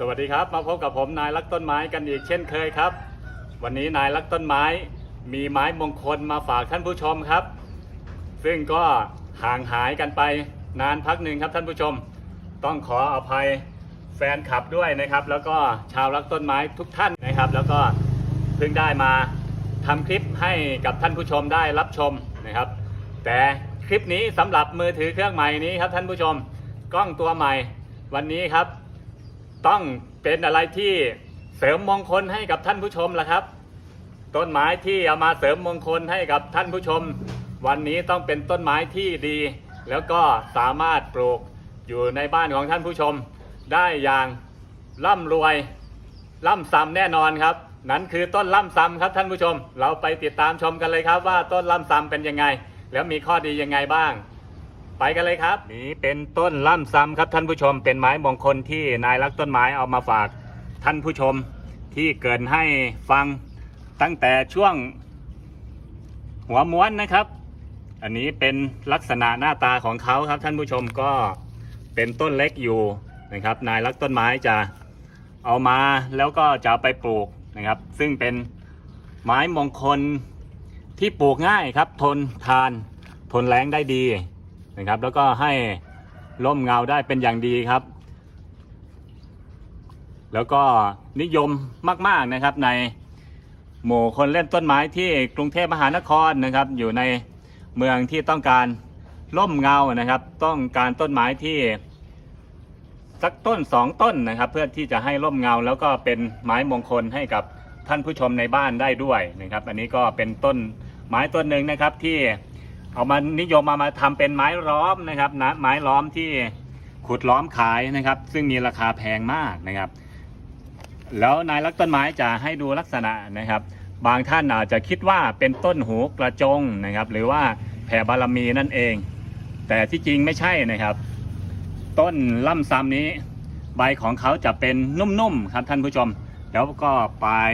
สวัสดีครับ มาพบกับผมนายรักต้นไม้กันอีกเช่นเคยครับ วันนี้นายรักต้นไม้มีไม้มงคลมาฝากท่านผู้ชมครับ ซึ่งก็ห่างหายกันไปนานพักหนึ่งครับท่านผู้ชม ต้องขออภัยแฟนคลับด้วยนะครับ แล้วก็ชาวรักต้นไม้ทุกท่านนะครับ แล้วก็เพิ่งได้มาทำคลิปให้กับท่านผู้ชมได้รับชมนะครับ แต่คลิปนี้สำหรับมือถือเครื่องใหม่นี้ครับท่านผู้ชม กล้องตัวใหม่วันนี้ครับ ต้องเป็นอะไรที่เสริมมงคลให้กับท่านผู้ชมละครับ ต้นไม้ที่เอามาเสริมมงคลให้กับท่านผู้ชม วันนี้ต้องเป็นต้นไม้ที่ดี แล้วก็สามารถปลูกอยู่ในบ้านของท่านผู้ชม ได้อย่างร่ำรวยร่ำซ้ำแน่นอนครับ นั้นคือต้นล่ำซ้ำครับท่านผู้ชม เราไปติดตามชมกันเลยครับว่าต้นล่ำซ้ำเป็นยังไง แล้วมีข้อดียังไงบ้าง ไปกันเลยครับ นี่เป็นต้นล่ำซ้ำครับท่านผู้ชม เป็นไม้มงคลที่นายรักต้นไม้เอามาฝากท่านผู้ชมที่เกินให้ฟังตั้งแต่ช่วงหัวม้วนนะครับ อันนี้เป็นลักษณะหน้าตาของเขาครับท่านผู้ชมก็เป็นต้นเล็กอยู่นะครับ นายรักต้นไม้จะเอามาแล้วก็จะไปปลูกนะครับ ซึ่งเป็นไม้มงคลที่ปลูกง่ายครับ ทนทาน ทนแรงได้ดี นะครับ แล้วก็ให้ร่มเงาได้เป็นอย่างดีครับ แล้วก็นิยมมากๆนะครับในหมู่คนเล่นต้นไม้ที่กรุงเทพมหานครนะครับ อยู่ในเมืองที่ต้องการร่มเงานะครับ ต้องการต้นไม้ที่สักต้นสองต้นนะครับ เพื่อที่จะให้ร่มเงาแล้วก็เป็นไม้มงคลให้กับท่านผู้ชมในบ้านได้ด้วยนะครับ อันนี้ก็เป็นต้นไม้ต้นหนึ่งนะครับที่ เอามานิยมมามาทำเป็นไม้ล้อมนะครับนะไม้ล้อมที่ขุดล้อมขายนะครับ ซึ่งมีราคาแพงมากนะครับ แล้วนายรักต้นไม้จะให้ดูลักษณะนะครับ บางท่านอาจจะคิดว่าเป็นต้นหูกระจงนะครับ หรือว่าแผ่บารมีนั่นเอง แต่ที่จริงไม่ใช่นะครับ ต้นล่ำซ้ำนี้ ใบของเขาจะเป็นนุ่มๆครับท่านผู้ชม แล้วก็ปลาย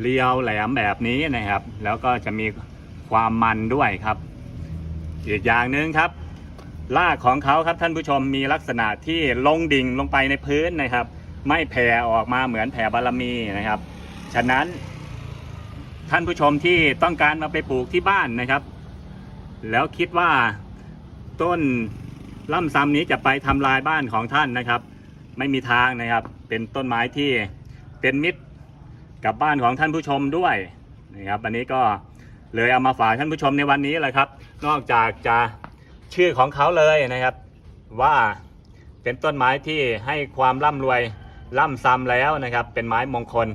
เรียวแหลมแบบนี้นะครับ แล้วก็จะมีความมันด้วยครับ อีกอย่างหนึ่งครับรากของเขาครับท่านผู้ชมมีลักษณะที่ลงดิ่งลงไปในพื้นนะครับ ไม่แผ่ออกมาเหมือนแผ่บารมีนะครับ ฉะนั้นท่านผู้ชมที่ต้องการมาไปปลูกที่บ้านนะครับ แล้วคิดว่าต้นล่ำซ้ำนี้จะไปทำลายบ้านของท่านนะครับ ไม่มีทางนะครับ เป็นต้นไม้ที่เป็นมิตร กับบ้านของท่านผู้ชมด้วยนะครับอันนี้ก็เลยเอามาฝากท่านผู้ชมในวันนี้แหละครับ นอกจากจะชื่อของเขาเลยนะครับ ว่าเป็นต้นไม้ที่ให้ความร่ำรวยร่ำซ้ำแล้วนะครับ เป็นไม้มงคล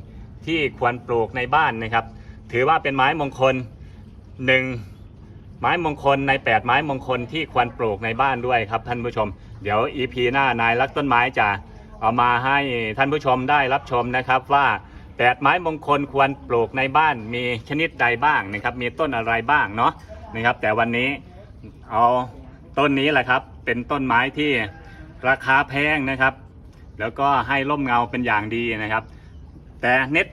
ที่ควรปลูกในบ้านนะครับ ถือว่าเป็นไม้มงคลหนึ่งไม้มงคลใน 8 ไม้มงคลที่ควรปลูกในบ้านด้วยครับท่านผู้ชม เดี๋ยว EP หน้านายรักต้นไม้จะเอามาให้ท่านผู้ชมได้รับชมนะครับว่า แปดไม้มงคลควรปลูกในบ้านมีชนิดใดบ้างนะครับ มีต้นอะไรบ้างเนาะนะครับ แต่วันนี้เอาต้นนี้แหละครับ เป็นต้นไม้ที่ราคาแพงนะครับ แล้วก็ให้ร่มเงาเป็นอย่างดีนะครับ แต่เน็ต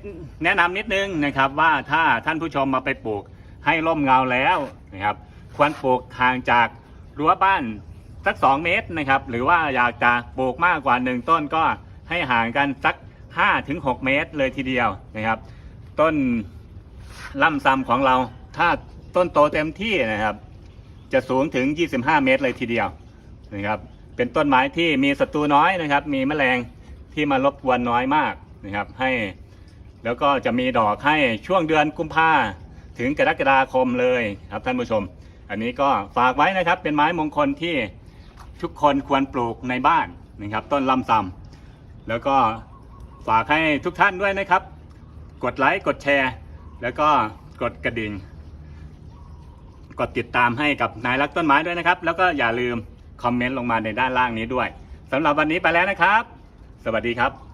แนะนำนิดนึงนะครับว่าถ้าท่านผู้ชมมาไปปลูกให้ร่มเงาแล้วนะครับ ควรปลูกห่างจากรั้วบ้านสัก 2 เมตรนะครับ หรือว่าอยากจะปลูกมากกว่า 1 ต้นก็ให้ห่างกันสัก 5ถึง6เมตรเลยทีเดียวนะครับ ต้นล่ำซำของเรา ถ้าต้นโตเต็มที่นะครับ จะสูงถึง 25 เมตรเลยทีเดียวนะครับ เป็นต้นไม้ที่มีศัตรูน้อยนะครับ มีแมลงที่มารบกวนน้อยมากนะครับให้แล้วก็จะมีดอกให้ช่วงเดือนกุมภาถึงกรกฎาคมเลยครับท่านผู้ชม อันนี้ก็ฝากไว้นะครับเป็นไม้มงคลที่ทุกคนควรปลูกในบ้านนะครับ ต้นลำซำแล้วก็ ฝากให้ทุกท่านด้วยนะครับ กดไลค์กดแชร์ แล้วก็กดกระดิ่ง กดติดตามให้กับนายรักต้นไม้ด้วยนะครับ แล้วก็อย่าลืมคอมเมนต์ลงมาในด้านล่างนี้ด้วยสำหรับวันนี้ไปแล้วนะครับ สวัสดีครับ